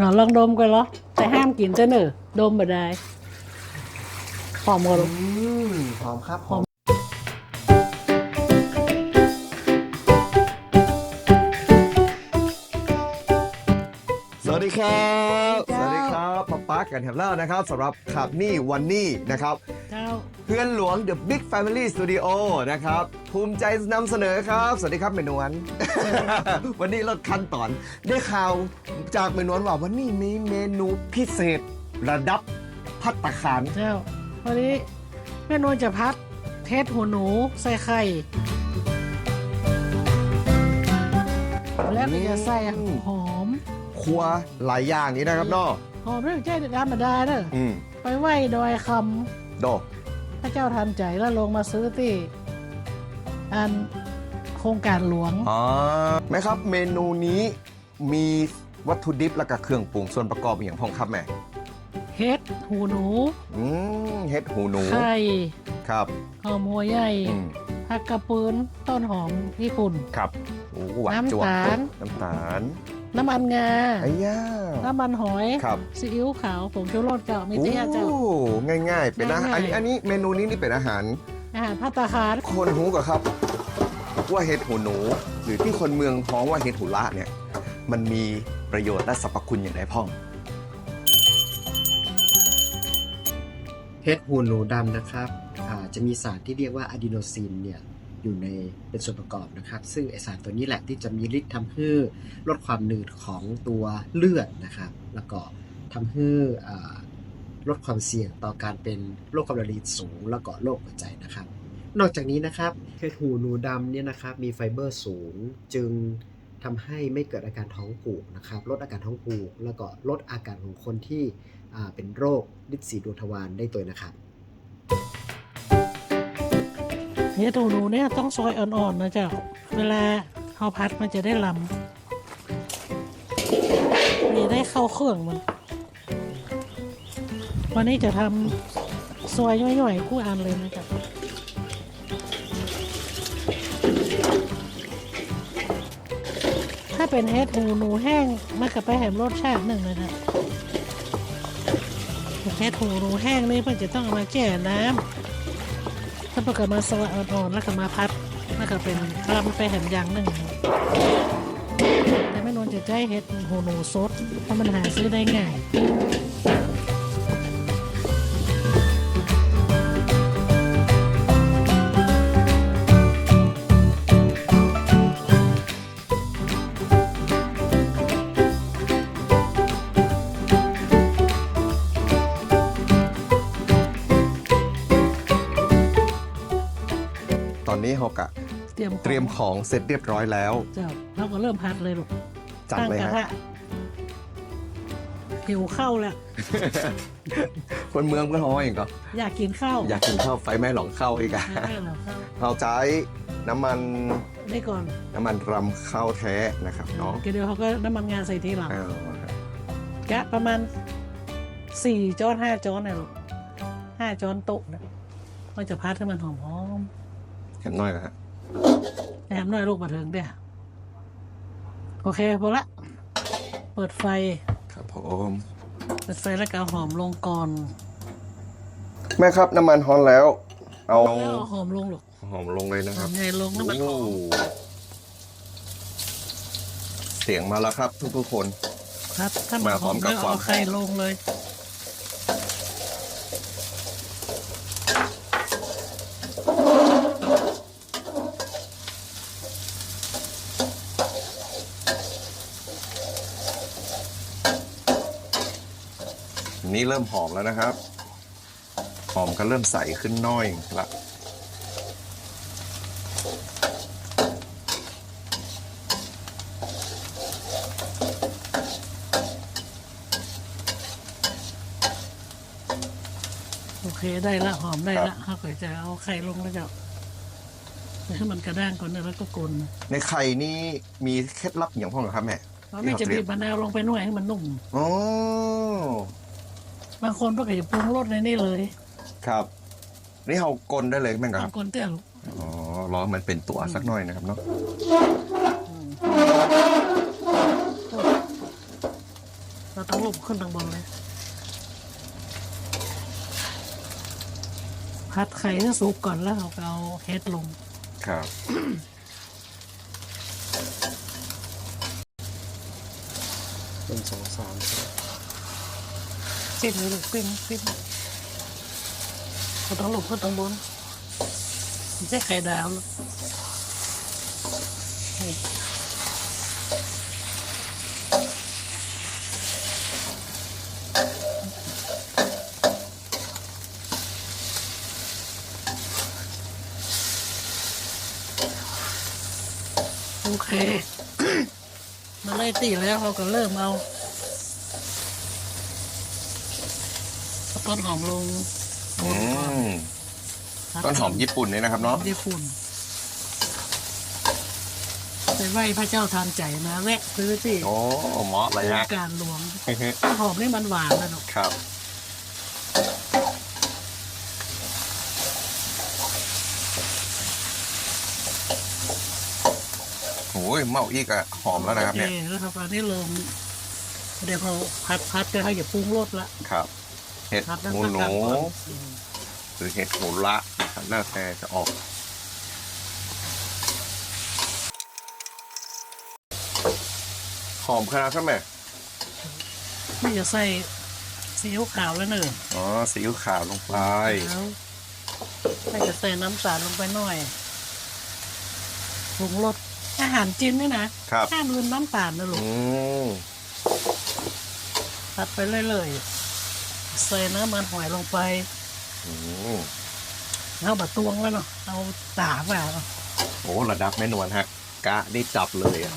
อ๋อลองดมกันเหรอ แต่ห้ามกินเจ้าเนอะดมมาได้หอมกว่าลูกอืมหอมครับหอม สวัสดีครับ กันแถบแล้วนะครับสำหรับขับนี่วันนี้นะครับเจ้า เพื่อนหลวง The Big Family Studio นะครับ ภูมิใจนำเสนอครับ สวัสดีครับเมนวน วันนี้เราขั้นตอน ได้ข่าวจากเมนวนว่าวันนี้มีเมนูพิเศษระดับพัตตาคารเจ้า วันนี้แม่นวลจะพัดเทสหัวหนูใส่ไข่ แล้วก็จะใส่หอม ครัวหลายอย่างนี้นะครับเนาะ หอมเรื่องใจธรรมดาเนอะอืมไปไหว้ดอยคโดำพระเจ้าทันใจแล้วลงมาซื้อที่อันโครงการหลวง อ๋อแม่ครับเมนูนี้มีวัตถุดิบและก็เครื่องปรุงส่วนประกอบอย่างพ้องครับแม่เฮ็ดหูหนู อืมเห็ดหูหนูไข่ครับหอมหัวใหญ่อืมผักกระปืนต้นหอมญี่ปุ่น ครับโอ้หวานน้ำจวบตาล น้ำตาล น้ำมันงา ไอ้ย่า น้ำมันหอย ครับ ซีอิ๊วขาวผงชูรสเจ้ามีโอ้เตี้ยเจ้า ง่ายๆ เป็นอาหารอันนี้ง่ายๆ อันนี้เมนูนี้นี่เป็นอาหาร อาหารพัตตาคารคนหูกับครับ ว่าเห็ดหูหนู หรือที่คนเมืองฮ้องว่าเห็ดหูละเนี่ย มันมีประโยชน์และสรรพคุณอย่างไรพ่อง เห็ดหูหนูดำนะครับอ่าจะมีสารที่เรียกว่าอะดีโนซินเนี่ย อยู่ในเป็นส่วนประกอบนะครับ ซึ่งไอสารตัวนี้แหละที่จะมีฤทธิ์ทำให้ลดความหนืดของตัวเลือดนะครับ แล้วก็ทำให้ลดความเสี่ยงต่อการเป็นโรคความดันโลหิตสูง แล้วก็โรคหัวใจนะครับ นอกจากนี้นะครับเห็ดหูหนูดำเนี่ยนะครับมีไฟเบอร์สูงจึงทำให้ไม่เกิดอาการท้องผูกนะครับ ลดอาการท้องผูก แล้วก็ลดอาการของคนที่เป็นโรคลิดสีดวงทวารได้ตัวนะครับ เฮ็ดหูหนูเนี่ยต้องซอยอ่อนๆนะเจ้า เวลาเขาพัดมันจะได้ลำมีได้เข้าเครื่องมัน วันนี้จะทำซอยย่อยๆคู่อันเลยนะจ๊ะถ้าเป็นเฮ็ดหูหนูแห้งมันก็ไปแหมรสชาติหนึ่งเลยนะเฮ็ดหูหนูแห้งนี่เพิ่นจะต้องเอามาแก่น้ำ ถ้าเกิดมาสว่างอ่อนๆแล้วก็มาพัดแล้วก็เป็นกล้ามไปแหมอย่างหนึ่ง แต่ไม่นอนจะใจเฮ็ดหูหนูสดเพราะมันหาซื้อได้ง่าย ตอนนี้เขากะเตรียมเตรียมของเสร็จเรียบร้อยแล้ว เจ้าเราก็เริ่มพัดเลยลูกจัดตั้งเลยกระฮะ ทะหิวข้าวแล้วคนเมืองก็ฮ้องอย่างก็อยากกินข้าวอยากกินข้าวไฟไหม้หลองข้าวอีกอะให้เราข้าวเราใช้น้ำมันได้ก่อนน้ำมันรำข้าวแท้นะครับเนาะเดี๋ยวเขาก็น้ำมันงาใส่ทีหลังเอาครับกะประมาณสี่จ้อนห้าจ้อนนะลูกห้าจ้อนโต๊ะนะมันจะพัดให้มันหอมๆ แค่น้อยนะฮะแอมหน่อยลูกมาถึงเดี๋ยวโอเคพอละ เปิดไฟ ครับผมเปิดไฟแล้วก็เอาหอมลงก่อนแม่ครับน้ำมันฮ้อนแล้ว เอาแล้วเอาหอมลงลูกหอมลงเลยนะหคอรับมใหญ่ลงแล้วมันหอมโอ้เสียงมาแล้วครับ ทุกๆคน ครับถ้ามันมาหพร้ออมมกับแล้วความ เอาไข่ลงเลย นี่เริ่มหอมแล้วนะครับ หอมก็เริ่มใสขึ้นน้อยละโอเคได้ละหอมได้ละเขาก็จะเอาไข่ลงแล้วจะให้มันกระด้างก่อนนะแล้วก็กลนในไข่นี่มีเคล็ดลับอย่างพ่อเหรอครับแม่เราไม่จะบีบมะนาวลงไปหน่อยให้มันนุ่ม อ๋อ บางคนก็จะปรุงรสในนี่เลยครับ นี่เรากลนได้เลยแม่งคบารับงคนเตี้ยลูกอ๋อรอให้มันเป็นตัวสักหน่อยนะครับเนาะเราต้องลบขึ้นทางบนเลยพัดไข่ให้สุกก่อนแล้วเราก็เอาเฮ็ดลงครับเป็นสองสามสิ้ นเลยลูกปิ้นปิ้นเราต้องลบขึ้นทางบนไม่ใช่ไข่ดาวลูกนี่โอเค มาไล่ตีแล้วเราก็เริ่มเอาเอา ต้นหอมลงอืมครับต้นหอมญี่ปุ่นนี่นะครับเนาะญี่ปุ่นไปไหว้พระเจ้าทานใจนะแวะซื้อสิโอ้เหมาะเลยฮะการหลวงต้นหอมนี่มันหวานนะหนูครับโอ้ยเมาอีกอะหอมแล้วนะครับเนี่ยโอเคแล้วครับอันนี้ลงเดี๋ยวพอพัดพัดก็ให้อย่าปรุงรสละครับ เห็ดพัดแล้วหูก็หนูกลับก่อนหรือเห็ดหูละนะครับแล้วแต่จะออก หอมขนาดใช่ไหมไม่จะใส่ซีอิ๊วขาวแล้วเนอะอ๋อซีอิ๊วขาวลงไปแล้วไม่จะใส่น้ำตาลลงไปหน่อยปรุงรสอาหารจีนนี่นะครับห้ามลืมน้ำตาลนะลูกอืมตัดไปเรื่อยๆ ใส่น้ำมันหอยลงไปอืมเอาบะตวงแล้วเนาะเอาตาบ่าเนาะโอ้ระดับแม่นวลฮะ กะนี่จับเลยอะ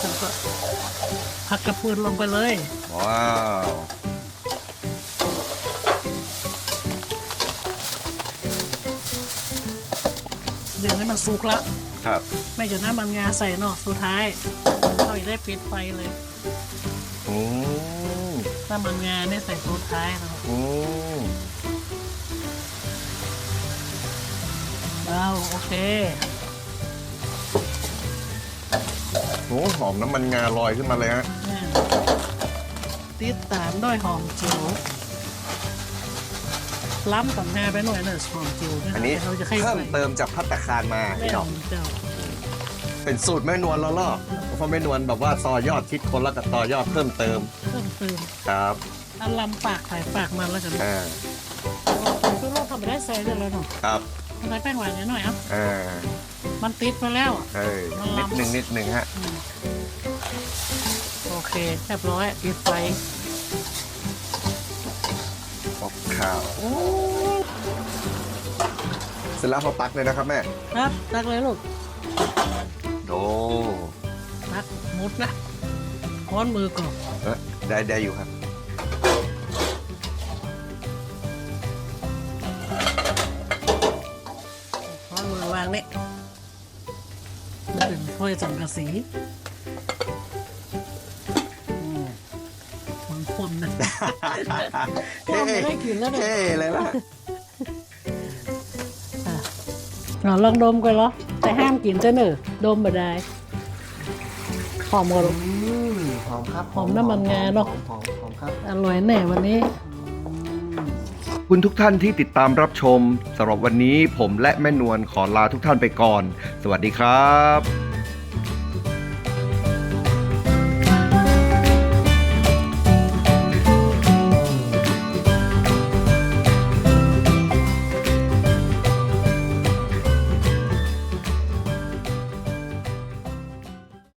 แล้วก็ผักกระพุนลงไปเลยว้าวเดี๋ยวนี้มันสุกละครับ ไม่จะน้ำมันงาใส่เนาะสุดท้าย เราจะได้ปิดไฟเลยอืมน้ำมันงาเนี่ใส่สุดท้ายเนาะอืมว้าวโอเคโอ้หอมน้ำมันงาลอยขึ้นมาเลยฮะติดตามด้วยหอมจิ๋วล้ำกับงาไปหน่อยนะหอมจิ๋วเนี่ยอันนี้เราจะให้เพิ่มใส่เติมจากพัตตาคารมาพี่หนอมเจ้าเป็นสูตรแม่นวลแล้วล่ะเพราะแม่นวลแบบว่าต่อยอดคิดคนแล้วก็ต่อยอดเพิ่มเติมเพิ่มเติมครับอันลำปากไข่ปากมันแล้วกันอ่าคือเราทำไปได้ใส่ได้แล้วเนาะครับทำไมแป้งหวานนิดหน่อยอะอ่ามันติดไปแล้วอะเอ้ยนิดหนึ่งนิดหนึ่งฮะอืมโอเคเรียบร้อยปิดไฟปอกข้าวเสร็จแล้วพอตักเลยนะครับแม่ ครับตักเลยลูกโด ตักมุดละค้อนมือก่อนเอ๊ะได้ได้อยู่ครับ ค้อนมือวางนี่มันเป็นถ้วยสังกะสีอืมมันคมนะเท่ไม่ได้กินแล้วเนี่ย เท่เลยล่ะอะเราลองดมกันเหรอแต่ห้ามกินเจ้าเนอะดมบ่ได้ หอมกว่าลูก อืมหอมครับหอมน้ำมันงาเนอะ หอมหอมหอมครับอร่อยแน่วันนี้คุณทุกท่านที่ติดตามรับชมสำหรับวันนี้ผมและแม่นวลขอลาทุกท่านไปก่อน สวัสดีครับ